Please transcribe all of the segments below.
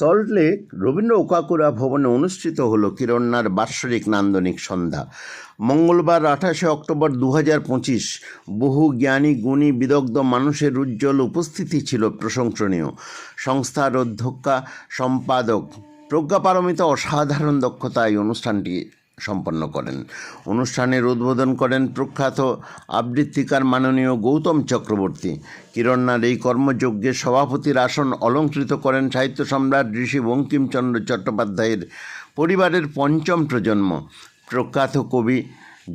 সল্টলেক রবীন্দ্র ওকাকুরা ভবনে অনুষ্ঠিত হলো কিরণ্যার বাৎসরিক নান্দনিক সন্ধ্যা। মঙ্গলবার আঠাশে অক্টোবর দু পঁচিশ বহু জ্ঞানী, গুণী, বিদগ্ধ মানুষের উজ্জ্বল উপস্থিতি ছিল প্রশংসনীয়। সংস্থার অধ্যক্ষা, সম্পাদক, প্রজ্ঞাপারমিত অসাধারণ দক্ষতা এই অনুষ্ঠানটি সম্পন্ন করেন। অনুষ্ঠানের উদ্বোধন করেন প্রখ্যাত আবৃত্তিকার মাননীয় গৌতম চক্রবর্তী। কিরণ্যার এই কর্মযজ্ঞের সভাপতির আসন অলঙ্কৃত করেন সাহিত্য সম্রাট ঋষি বঙ্কিমচন্দ্র চট্টোপাধ্যায়ের পরিবারের পঞ্চম প্রজন্ম। প্রখ্যাত কবি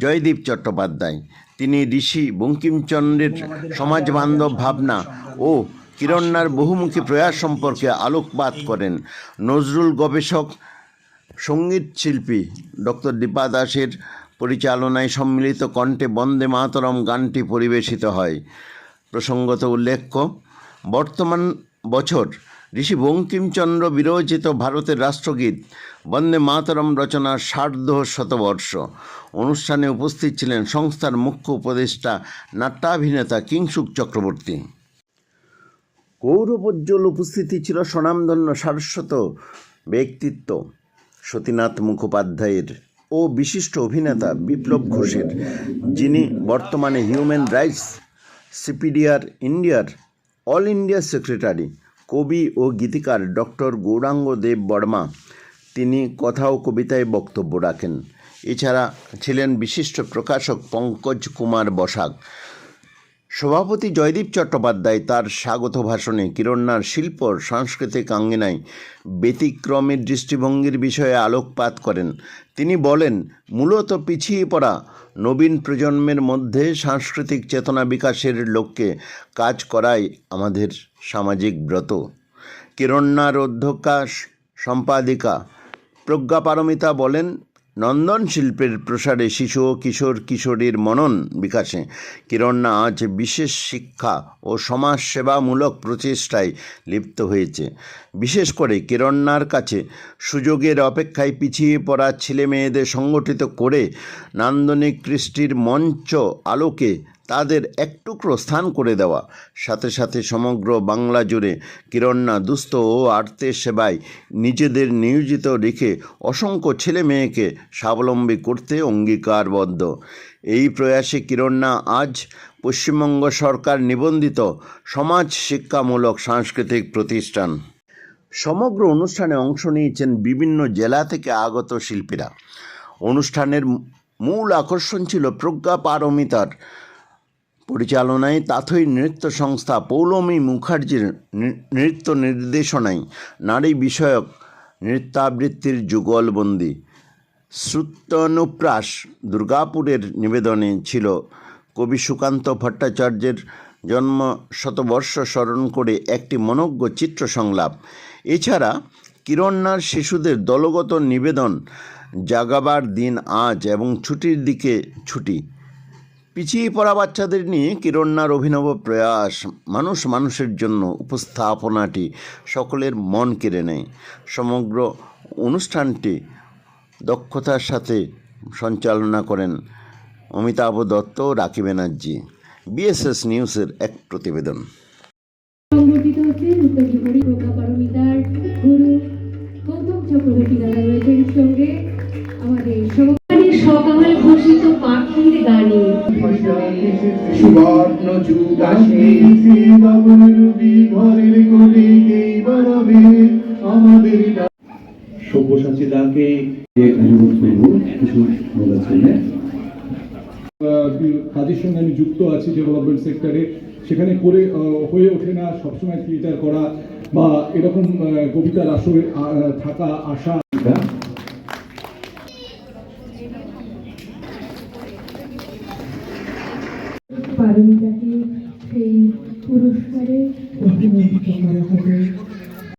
জয়দীপ চট্টোপাধ্যায়। তিনি ঋষি বঙ্কিমচন্দ্রের সমাজবান্ধব ভাবনা ও কিরণ্যার বহুমুখী প্রয়াস সম্পর্কে আলোকপাত করেন। নজরুল গবেষক সংগীত শিল্পী ডক্টর দীপা দাসের পরিচালনায় সম্মিলিত কণ্ঠে বন্দে মাতরম গানটি পরিবেশিত হয়। প্রসঙ্গত উল্লেখ্য, বর্তমান বছর ঋষি বঙ্কিমচন্দ্র বিরচিত ভারতের রাষ্ট্রগীত বন্দে মাতরম রচনার সার্ধ শতবর্ষ। অনুষ্ঠানে উপস্থিত ছিলেন সংস্থার মুখ্য উপদেষ্টা, নাট্যাভিনেতা কিংসুক চক্রবর্তী। গৌরবোজ্জ্বল উপস্থিতি ছিল স্বনামধন্য সারস্বত ব্যক্তিত্ব। সতীনাথ মুখোপাধ্যায়ের ও বিশিষ্ট অভিনেতা বিপ্লব ঘোষের, যিনি বর্তমানে হিউম্যান রাইটস, সিপিডিআর ইন্ডিয়ার অল ইন্ডিয়া সেক্রেটারি, কবি ও গীতিকার ডক্টর গৌরাঙ্গ দেব বর্মা। তিনি কথা ও কবিতায় বক্তব্য রাখেন। এছাড়া ছিলেন বিশিষ্ট প্রকাশক পঙ্কজ কুমার বসাক। সভাপতি জয়দীপ চট্টোপাধ্যায় তার স্বাগত ভাষণে কিরণ্যার শিল্প, সাংস্কৃতিক আঙ্গিনায় ব্যতিক্রমের দৃষ্টিভঙ্গির বিষয়ে আলোকপাত করেন। তিনি বলেন, মূলত পিছিয়ে পড়া নবীন প্রজন্মের মধ্যে সাংস্কৃতিক চেতনা বিকাশের লক্ষ্যে কাজ করাই আমাদের সামাজিক ব্রত। কিরণ্যার অধ্যক্ষা সম্পাদিকা প্রজ্ঞাপারমিতা বলেন নন্দন শিল্পের প্রসারে শিশু ও কিশোর কিশোরীর মনন বিকাশে। কিরণ্যা আজ বিশেষ শিক্ষা ও সমাজ সেবামূলক প্রচেষ্টায় লিপ্ত হয়েছে। বিশেষ করে কিরণ্যার কাছে সুযোগের অপেক্ষায় পিছিয়ে পড়া ছেলে মেয়েদের সংগঠিত করে নান্দনিক কৃষ্টির মঞ্চ আলোকে তাদের এক টুকরো স্থান করে দেওয়া। সাথে সাথে সমগ্র বাংলা জুড়ে কিরণ্যা দুস্থ ও আর্তের সেবায় নিজেদের নিয়োজিত রেখে অসংখ্য ছেলে মেয়েকে স্বাবলম্বী করতে অঙ্গীকারবদ্ধ। এই প্রয়াসে কিরণ্যা আজ পশ্চিমবঙ্গ সরকার নিবন্ধিত সমাজ শিক্ষামূলক সাংস্কৃতিক প্রতিষ্ঠান। সমগ্র অনুষ্ঠানে অংশ নিয়েছেন বিভিন্ন জেলা থেকে আগত শিল্পীরা। অনুষ্ঠানের মূল আকর্ষণ ছিল প্রজ্ঞা পারমিতার পরিচালনায় তাথই নৃত্য সংস্থা পৌলমী মুখার্জির নৃত্য নির্দেশনায় নারী বিষয়ক নৃত্যাবৃত্তির যুগলবন্দি শ্রুতনুপ্রাস দুর্গাপুরের নিবেদনে ছিল। কবি সুকান্ত ভট্টাচার্যের জন্ম শতবর্ষ স্মরণ করে একটি মনজ্ঞ চিত্র সংলাপ এছাড়া কিরণ্যার শিশুদের দলগত নিবেদন জাগাবার দিন আজ এবং ছুটির দিকে ছুটি। পিছিয়ে পড়া বাচ্চাদের নিয়ে কিরণ্যার অভিনব প্রয়াস। মানুষ মানুষের জন্য উপস্থাপনাটি সকলের মন কেড়ে নেয়। সমগ্র অনুষ্ঠানটি দক্ষতার সাথে সঞ্চালনা করেন অমিতাভ দত্ত ও রাকি ব্যানার্জি। বিএসএস নিউজের এক প্রতিবেদন। সুবর্ণ যুগ আসে বাবুর ঘরের কোলে এই বাড়াবে আমাদের সব্যসাচী দাকে অনুরোধ করব কিছু বলার জন্য। কাজের সঙ্গে আমি যুক্ত আছি ডেভেলপমেন্ট সেক্টরে সেখানে করে হয়ে ওঠে না সবসময় থিয়েটার করা বা এরকম আহ, কবিতার আসরে আহ, থাকা আশা এটা পারমিতাকে সেই পুরস্কারে অভিনন্দিত করা হবে।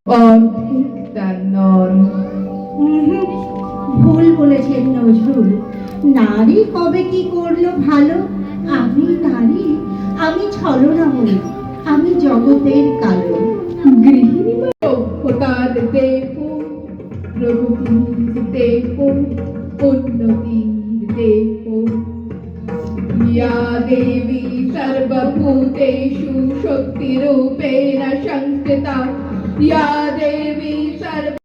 অর্ধেক তার নর। ভুল বলেছেন নজরুল। নারী কবে কি করল ভালো? আমি নারী আমি ছলনা হই আমি জগতের কালো। গৃহিণী সভ্যতার দেব প্রগতির দেব উন্নতির शक्तिरूपेण संस्थिता या देवी सर्व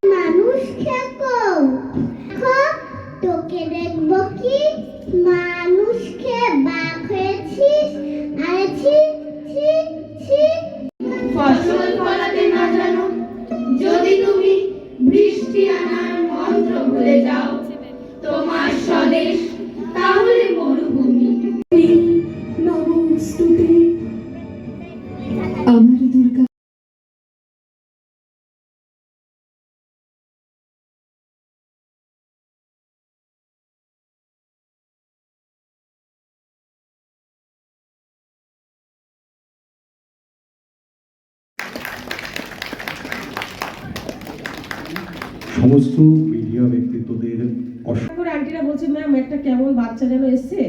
সমস্ত মিডিয়া ব্যক্তিত্বদের অস আন্টিরা বলছে ম্যাম, একটা কেমন বাচ্চা যেন এসছে,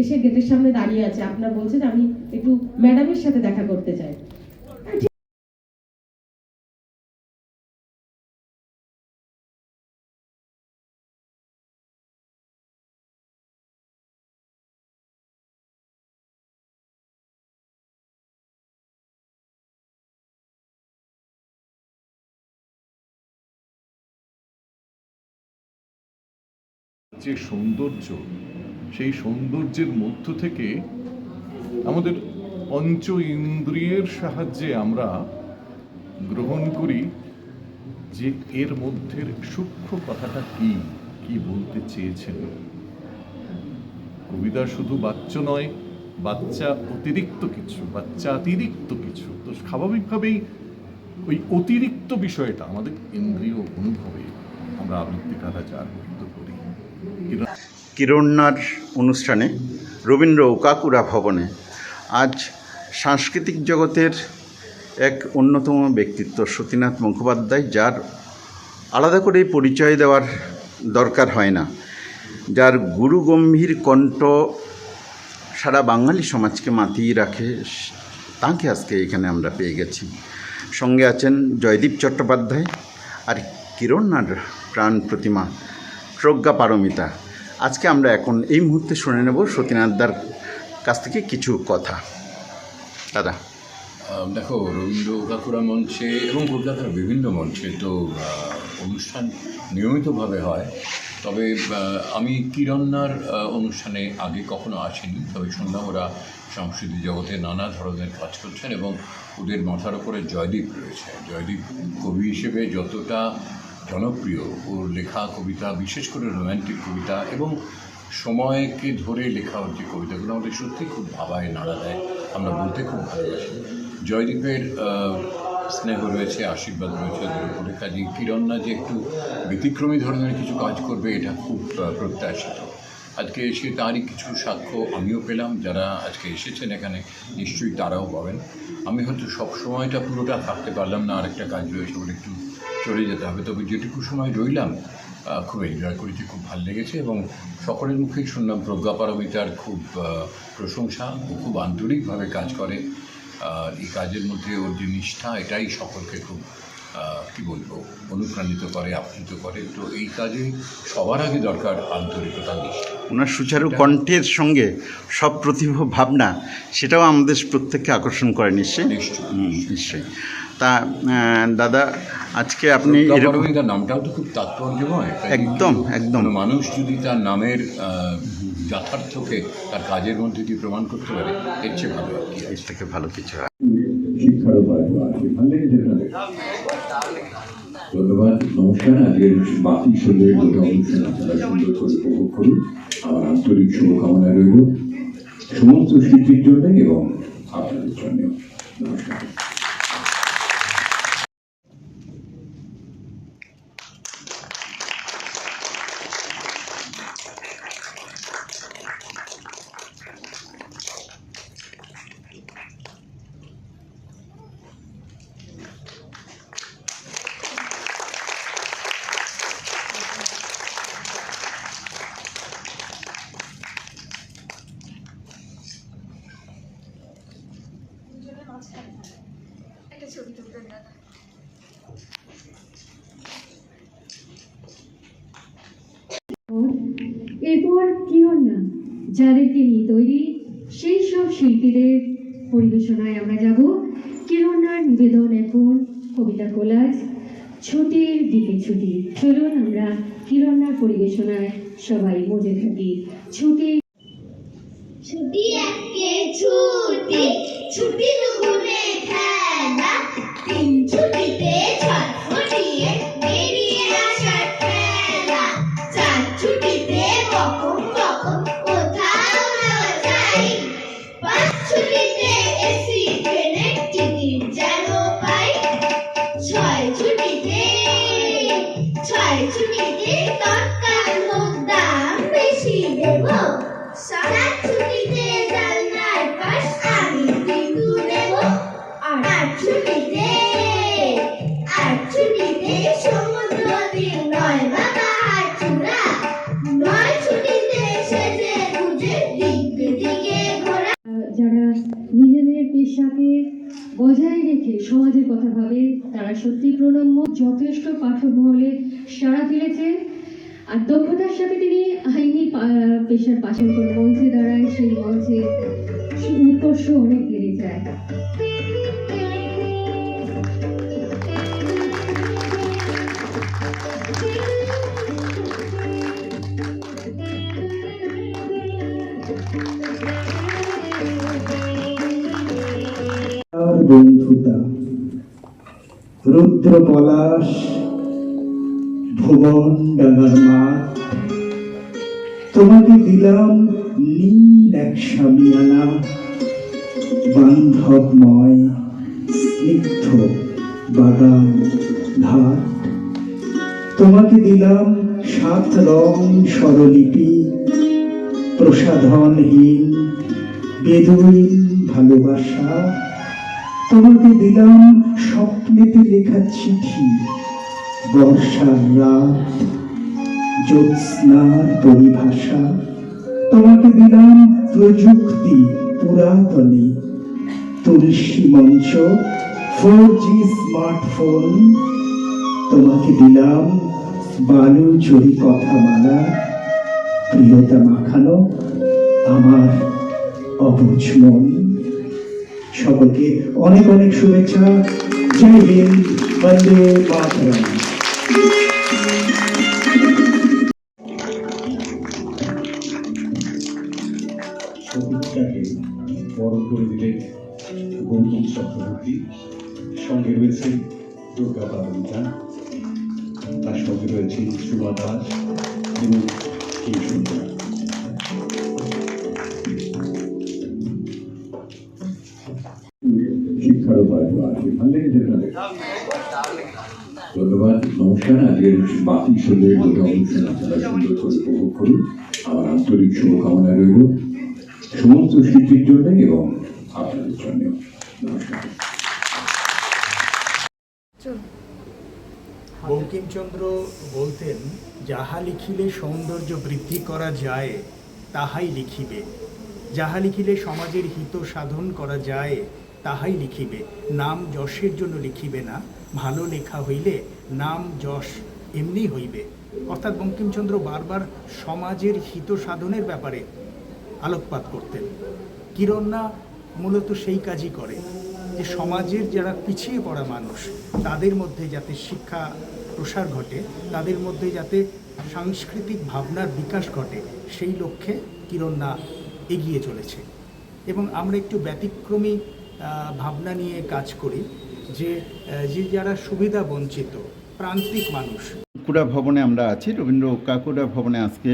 এসে গেটের সামনে দাঁড়িয়ে আছে। আপনার বলছেন, আমি একটু ম্যাডামের সাথে দেখা করতে চাই। যে সৌন্দর্য, সেই সৌন্দর্যের মধ্য থেকে আমাদের পঞ্চ ইন্দ্রিয়ের সাহায্যে আমরা গ্রহণ করি যে এর মধ্যের সূক্ষ্ম কথাটা কি কি বলতে চেয়েছেন। কবিতা শুধু বাচ্চ নয়, বাচ্চা অতিরিক্ত কিছু, বাচ্চা অতিরিক্ত কিছু। তো স্বাভাবিকভাবেই ওই অতিরিক্ত বিষয়টা আমাদের ইন্দ্রিয় অনুভবে আমরা আবৃত্তিকারা জাগ্রত করি কিন্তু কিরণ্যার অনুষ্ঠানে রবীন্দ্র ওকাকুরা ভবনে আজ সাংস্কৃতিক জগতের এক অন্যতম ব্যক্তিত্ব সতীনাথ মুখোপাধ্যায়, যার আলাদা করে পরিচয় দেওয়ার দরকার হয় না। যার গুরু গম্ভীর কণ্ঠ সারা বাঙালি সমাজকে মাতিয়ে রাখে, তাকে আজকে এখানে আমরা পেয়ে গেছি। সঙ্গে আছেন জয়দীপ চট্টোপাধ্যায় আর কিরণ্যার প্রাণ প্রতিমা প্রজ্ঞা পারমিতা। আজকে আমরা এখন এই মুহূর্তে শুনে নেব সতীনাথদার কাছ থেকে কিছু কথা। দাদা। দেখো রবীন্দ্র কাকুরা মঞ্চে এবং কলকাতার বিভিন্ন মঞ্চে তো অনুষ্ঠান নিয়মিতভাবে হয়। তবে আমি কিরণ্যার অনুষ্ঠানে আগে কখনো আসিনি। তবে শুনলাম ওরা সংস্কৃতি জগতে নানা ধরনের কাজ করছেন এবং ওদের মাথার ওপরে জয়দীপ রয়েছে। জয়দীপ কবি হিসেবে যতটা জনপ্রিয় ওর লেখা কবিতা, বিশেষ করে রোম্যান্টিক কবিতা এবং সময়কে ধরে লেখা যে কবিতাগুলো আমাদের সত্যি খুব ভাবায়, নাড়া দেয়, আমরা বলতে খুব ভালোবাসি। জয়দীপের স্নেহ রয়েছে, আশীর্বাদ রয়েছে কাজে কিরণা যে একটু ব্যতিক্রমী ধরনের কিছু কাজ করবে, এটা খুব প্রত্যাশিত। আজকে এসে তারই কিছু সাক্ষ্য আমিও পেলাম, যারা আজকে এসেছেন এখানে নিশ্চয়ই তারাও পাবেন। আমি হয়তো সব সময়টা পুরোটা থাকতে পারলাম না, আরেকটা কাজ রয়েছে বলে একটু চলে যেতে হবে। তবে যেটুকু সময় রইলাম খুব এনজয় করেছি, খুব ভালো লেগেছে এবং সকলের মুখেই শুনলাম প্রজ্ঞা পারমিতার খুব প্রশংসা ও খুব আন্তরিকভাবে কাজ করে। এই কাজের মধ্যে ওর যে নিষ্ঠা, এটাই সকলকে খুব কি বলব অনুপ্রাণিত করে আপ্লুত করে। তো এই কাজে সবার আগে দরকার আন্তরিকতা নিষ্ঠা। ওনার সুচারু কণ্ঠের সঙ্গে সব প্রতিভা ভাবনা সেটাও আমাদের প্রত্যেককে আকর্ষণ করে নিশ্চয়ই? নিশ্চয়ই। নিশ্চয়ই। তা দাদা আজকে আপনি পারমিতার নামটাও তো খুব তাৎপর্যময়। একদম, একদম। মানুষ যদি তার নামের যথার্থকে তার কাজের মধ্যে দিয়ে প্রমাণ করতে পারে এর চেয়ে ভালো আর কি এর থেকে ভালো কিছু হয়। শিক্ষার উপায় আছে ভালো লেগেছে আপনাদের? ধন্যবাদ, নমস্কার। আজকের বাকি শরীরের গোটা অনুষ্ঠান আপনারা সুন্দর করে উপভোগ করুন। আমার আন্তরিক শুভকামনা রইল। সমস্ত শিল্পীর জন্য এবং আপনাদের জন্য নমস্কার এরপর কিরণ্যা যাদেরকে নিয়ে তৈরি সেই সব শিল্পীদের পরিবেশনায় আমরা যাব কিরণ্যার নিবেদন এখন কবিতা কোলাজ ছুটির দিকে ছুটি চলুন আমরা কিরণার পরিবেশনায় সবাই মজে থাকি ছুটি। ছুটি আজকে ছুটি ছুটি আর দক্ষতার সাথে তিনি আইনি পেশার পাশে মঞ্চে দাঁড়ায়, সেই মঞ্চে উৎকর্ষ অনেক বেড়ে যায়। বন্ধুতা রুদ্র পলাশ ভুবন ডাঙার মাঠ তোমাকে দিলাম নীল এক সামিয়ানা, বান্ধবময়, স্নিগ্ধ বাগান ঘাট। তোমাকে দিলাম সাত রং স্বরলিপি, প্রসাধনহীন বেদুইন ভালোবাসা। তোমাকে দিলাম স্বপ্নেতে লেখা চিঠি বর্ষার রাত জ্যোৎস্নার পরিভাষা, তোমাকে দিলাম প্রযুক্তি পুরাতনে। তুলসী মঞ্চ ফোর জি স্মার্টফোন, তোমাকে দিলাম বালুচুরি কথামালা প্রিয়তা মাখানো আমার অবুঝ মন। সকলকে অনেক অনেক শুভেচ্ছা। জয় হিন্দ, বন্দে মাতরম। গৌতম চক্রবর্তী, সঙ্গে রয়েছে দুর্গা পারমিতা তার সঙ্গে রয়েছে সুমা দাস এবং ধন্যবাদ, নমস্কার, আজকের বাকি সুন্দর দুটো অনুষ্ঠান আপনারা সুন্দর করে উপভোগ করুন। আমার আন্তরিক শুভকামনা রইল। সমস্ত শিল্পীর জন্য এবং আপনাদের জন্য নমস্কার বঙ্কিমচন্দ্র বলতেন, যাহা লিখিলে সৌন্দর্য বৃদ্ধি করা যায়, তাহাই লিখিবে। যাহা লিখিলে সমাজের হিত সাধন করা যায়, তাহাই লিখিবে। নাম যশের জন্য লিখিবে না, ভালো লেখা হইলে নাম যশ এমনি হইবে। অর্থাৎ বঙ্কিমচন্দ্র বারবার সমাজের হিত সাধনের ব্যাপারে আলোকপাত করতেন। কিরণা মূলত সেই কাজই করে, যে সমাজের যারা পিছিয়ে পড়া মানুষ, তাদের মধ্যে যাতে শিক্ষা প্রসার ঘটে, তাদের মধ্যে যাতে সাংস্কৃতিক ভাবনার বিকাশ ঘটে, সেই লক্ষ্যে কিরণা এগিয়ে চলেছে। এবং আমরা একটু ব্যতিক্রমী ভাবনা নিয়ে কাজ করি যে যে যারা সুবিধা বঞ্চিত, প্রান্তিক মানুষ। কাকুড়া ভবনে আমরা আছি, রবীন্দ্র কাকুড়া ভবনে আজকে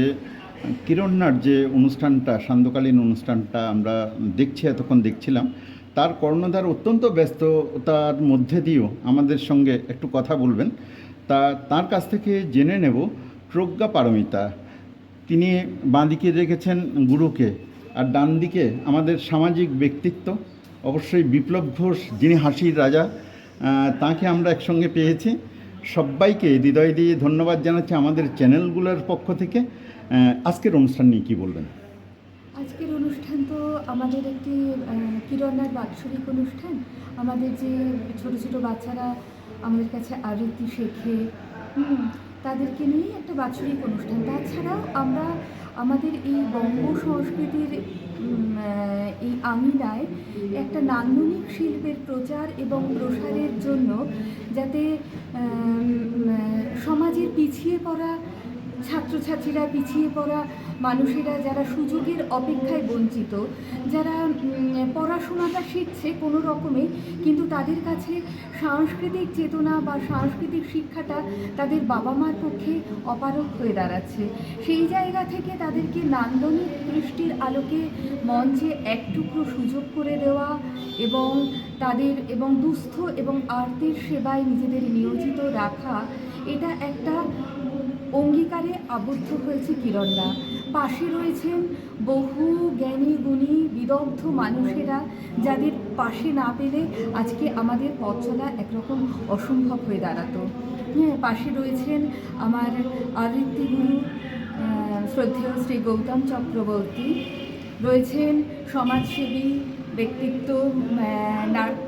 কিরণনার যে অনুষ্ঠানটা, সান্ধ্যকালীন অনুষ্ঠানটা আমরা দেখছি, এতক্ষণ দেখছিলাম, তার কর্ণধার অত্যন্ত ব্যস্ততার মধ্যে দিয়েও আমাদের সঙ্গে একটু কথা বলবেন। তা, তার কাছ থেকে জেনে নেব প্রজ্ঞা পারমিতা। তিনি বাঁদিকে রেখেছেন গুরুকে, আর ডান দিকে আমাদের সামাজিক ব্যক্তিত্ব, অবশ্যই বিপ্লব ঘোষ, যিনি হাসির রাজা তাকে আমরা একসঙ্গে পেয়েছি। সবাইকে হৃদয় দিয়ে ধন্যবাদ জানাচ্ছি আমাদের চ্যানেলগুলোর পক্ষ থেকে। আজকের অনুষ্ঠান নিয়ে কী বলবেন? আজকের অনুষ্ঠান তো আমাদের একটি কিরণার বাৎসরিক অনুষ্ঠান। আমাদের যে ছোট ছোট বাচ্চারা আমাদের কাছে আবৃত্তি শেখে তাদেরকে নিয়েই একটা বাৎসরিক অনুষ্ঠান। তাছাড়াও আমরা আমাদের এই বঙ্গ সংস্কৃতির এই আঙিনায় একটা নান্দনিক শিল্পের প্রচার এবং প্রসারের জন্য যাতে সমাজের পিছিয়ে পড়া ছাত্রছাত্রীরা পিছিয়ে পড়া মানুষেরা যারা সুযোগের অপেক্ষায় বঞ্চিত, যারা পড়াশোনাটা শিখছে কোনো রকমে, কিন্তু তাদের কাছে সাংস্কৃতিক চেতনা বা সাংস্কৃতিক শিক্ষাটা তাদের বাবা মার পক্ষে অপারক হয়ে দাঁড়াচ্ছে। সেই জায়গা থেকে তাদেরকে নান্দনিক দৃষ্টির আলোকে মঞ্চে এক টুকরো সুযোগ করে দেওয়া এবং তাদের, এবং দুস্থ এবং আর্তের সেবায় নিজেদের নিয়োজিত রাখা, এটা একটা অঙ্গীকারে আবদ্ধ হয়েছে কিরণরা পাশে রয়েছেন বহু জ্ঞানী গুণী বিদগ্ধ মানুষেরা যাদের পাশে না পেলে আজকে আমাদের পথ চলা একরকম অসম্ভব হয়ে দাঁড়াতো। হ্যাঁ পাশে রয়েছেন আমার আবৃত্তি গুরু শ্রদ্ধেয় শ্রী গৌতম চক্রবর্তী। রয়েছেন সমাজসেবী ব্যক্তিত্ব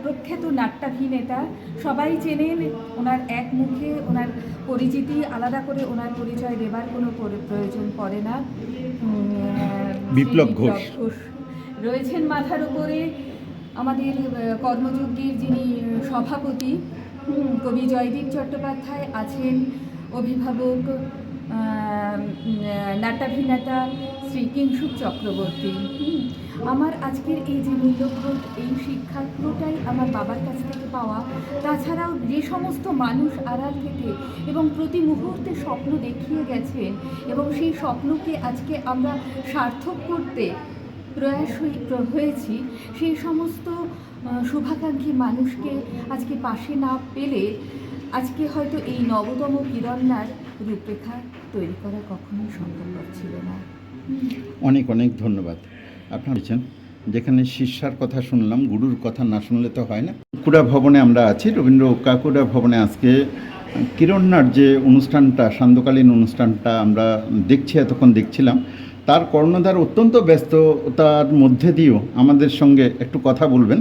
প্রখ্যাত নাট্যাভিনেতা সবাই চেনেন ওনার এক মুখে ওনার পরিচিতি আলাদা করে ওনার পরিচয় দেবার কোনো প্রয়োজন পড়ে না। বিপ্লব ঘোষ। রয়েছেন মাথার উপরে আমাদের কর্মযজ্ঞের যিনি সভাপতি কবি জয়দীপ চট্টোপাধ্যায় আছেন অভিভাবক নাট্যাভিনেতা শ্রী কিংসুক চক্রবর্তী। আমার আজকের এই যে মূল্যবোধ, এই শিক্ষা পুরোটাই আমার বাবার কাছ থেকে পাওয়া। তাছাড়াও যে সমস্ত মানুষ আড়াল থেকে এবং প্রতি মুহূর্তে স্বপ্ন দেখিয়ে গেছেন এবং সেই স্বপ্নকে আজকে আমরা সার্থক করতে প্রয়াস হয়েছি, সেই সমস্ত শুভাকাঙ্ক্ষী মানুষকে আজকে পাশে না পেলে আজকে হয়তো এই নবতম কিরণার রূপরেখা তৈরি করা কখনোই সম্ভবপর ছিল না। অনেক অনেক ধন্যবাদ। আপনার বলছেন যেখানে শিষ্যার কথা শুনলাম, গুরুর কথা না শুনলে তো হয় না। কাকুড়া ভবনে আমরা আছি, রবীন্দ্র কাকুড়া ভবনে আজকে কিরণনার যে অনুষ্ঠানটা, সান্ধ্যকালীন অনুষ্ঠানটা আমরা দেখছি, এতক্ষণ দেখছিলাম, তার কর্ণধার অত্যন্ত ব্যস্ততার মধ্যে দিয়েও আমাদের সঙ্গে একটু কথা বলবেন।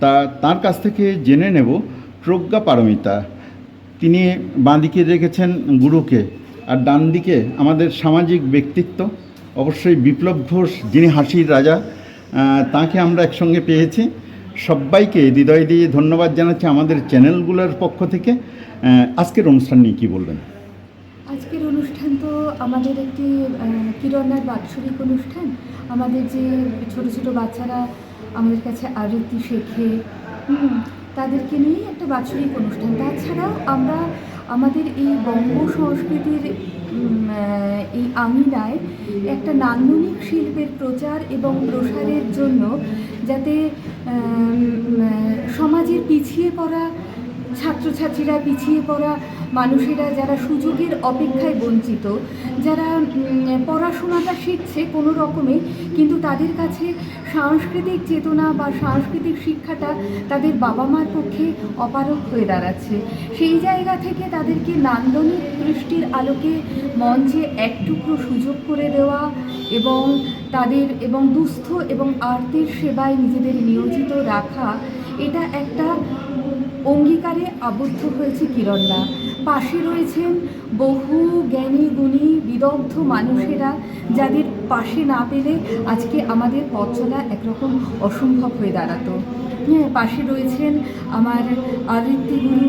তা তার কাছ থেকে জেনে নেব প্রজ্ঞা পারমিতা। তিনি বাঁদিকে রেখেছেন গুরুকে, আর ডান দিকে আমাদের সামাজিক ব্যক্তিত্ব অবশ্যই বিপ্লব ঘোষ, যিনি হাসির রাজা তাকে আমরা একসঙ্গে পেয়েছি। সবাইকে হৃদয় দিয়ে ধন্যবাদ জানাচ্ছি আমাদের চ্যানেলগুলোর পক্ষ থেকে। আজকের অনুষ্ঠান নিয়ে কী বলবেন? আজকের অনুষ্ঠান তো আমাদের একটি কিরণার বাৎসরিক অনুষ্ঠান। আমাদের যে ছোট ছোট বাচ্চারা আমাদের কাছে আবৃত্তি শেখে তাদেরকে নিয়েই একটা বাৎসরিক অনুষ্ঠান। তাছাড়াও আমরা আমাদের এই বঙ্গ সংস্কৃতির এই আঙিনায় একটা নান্দনিক শিল্পের প্রচার এবং প্রসারের জন্য যাতে সমাজের পিছিয়ে পড়া ছাত্রছাত্রীরা পিছিয়ে পড়া মানুষেরা যারা সুযোগের অপেক্ষায় বঞ্চিত, যারা পড়াশোনাটা শিখছে কোনো রকমে, কিন্তু তাদের কাছে সাংস্কৃতিক চেতনা বা সাংস্কৃতিক শিক্ষাটা তাদের বাবা মার পক্ষে অপারক হয়ে দাঁড়াচ্ছে। সেই জায়গা থেকে তাদেরকে নান্দনিক দৃষ্টির আলোকে মঞ্চে এক টুকরো সুযোগ করে দেওয়া এবং তাদের, এবং দুস্থ এবং আর্তের সেবায় নিজেদের নিয়োজিত রাখা, এটা একটা অঙ্গীকারে আবদ্ধ হয়েছে কিরণরা পাশে রয়েছেন বহু জ্ঞানী গুণী বিদগ্ধ মানুষেরা যাদের পাশে না পেলে আজকে আমাদের পথ চলা একরকম অসম্ভব হয়ে দাঁড়াতো। হ্যাঁ পাশে রয়েছেন আমার আবৃত্তি গুরু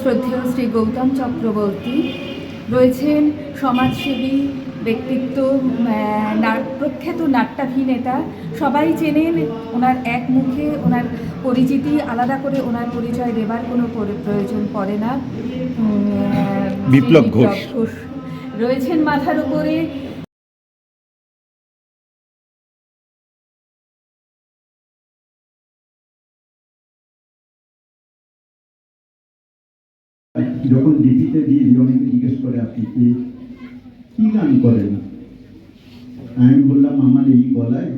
শ্রদ্ধেয় শ্রী গৌতম চক্রবর্তী। রয়েছেন সমাজসেবী ব্যক্তিত্ব প্রখ্যাত নাট্যাভিনেতা সবাই চেনেন ওনার এক মুখে ওনার পরিচিতি আলাদা করে ওনার পরিচয় দেবার কোনো প্রয়োজন পড়ে না। উম, বিপ্লব ঘোষ। রয়েছেন মাথার উপরে। যখন ডিপিতে দিয়ে দিই অনেকে জিজ্ঞেস করে আপনি কি কি গান করে না। আমি বললাম আমার এই গলায়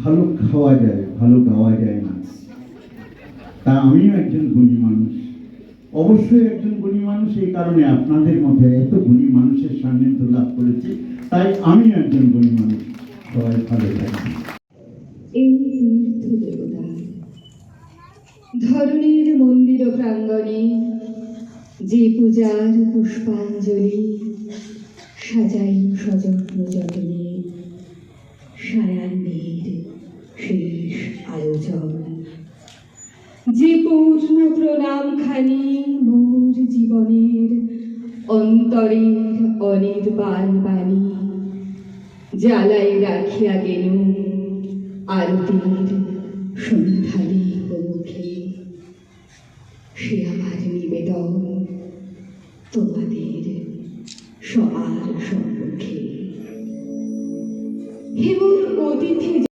ভালো খাওয়া যায়, ভালো গাওয়া যায় না। তা আমিও একজন গুণী মানুষ। অবশ্যই একজন গুণী মানুষ এই কারণে আপনাদের মধ্যে এত গুণী মানুষের সান্নিধ্য লাভ করেছি, তাই আমিও একজন গুণী মানুষ। সবাই ভালো থাকি এই ধরণীর মন্দির প্রাঙ্গণে যে পূজার পুষ্পাঞ্জলি সাজাই সযত্ন যতনে সায়াহ্নের শেষ আয়োজন যে পূর্ণ প্রণামখানি মোর জীবনের অন্তরের অনির্বাণ বাণী জ্বালাই রাখিয়া গেল আরতির সন্ধ্যালি মুখে সে আমার নিবেদন তোমাদের সবার সম্মুখে হেমুর অতিথি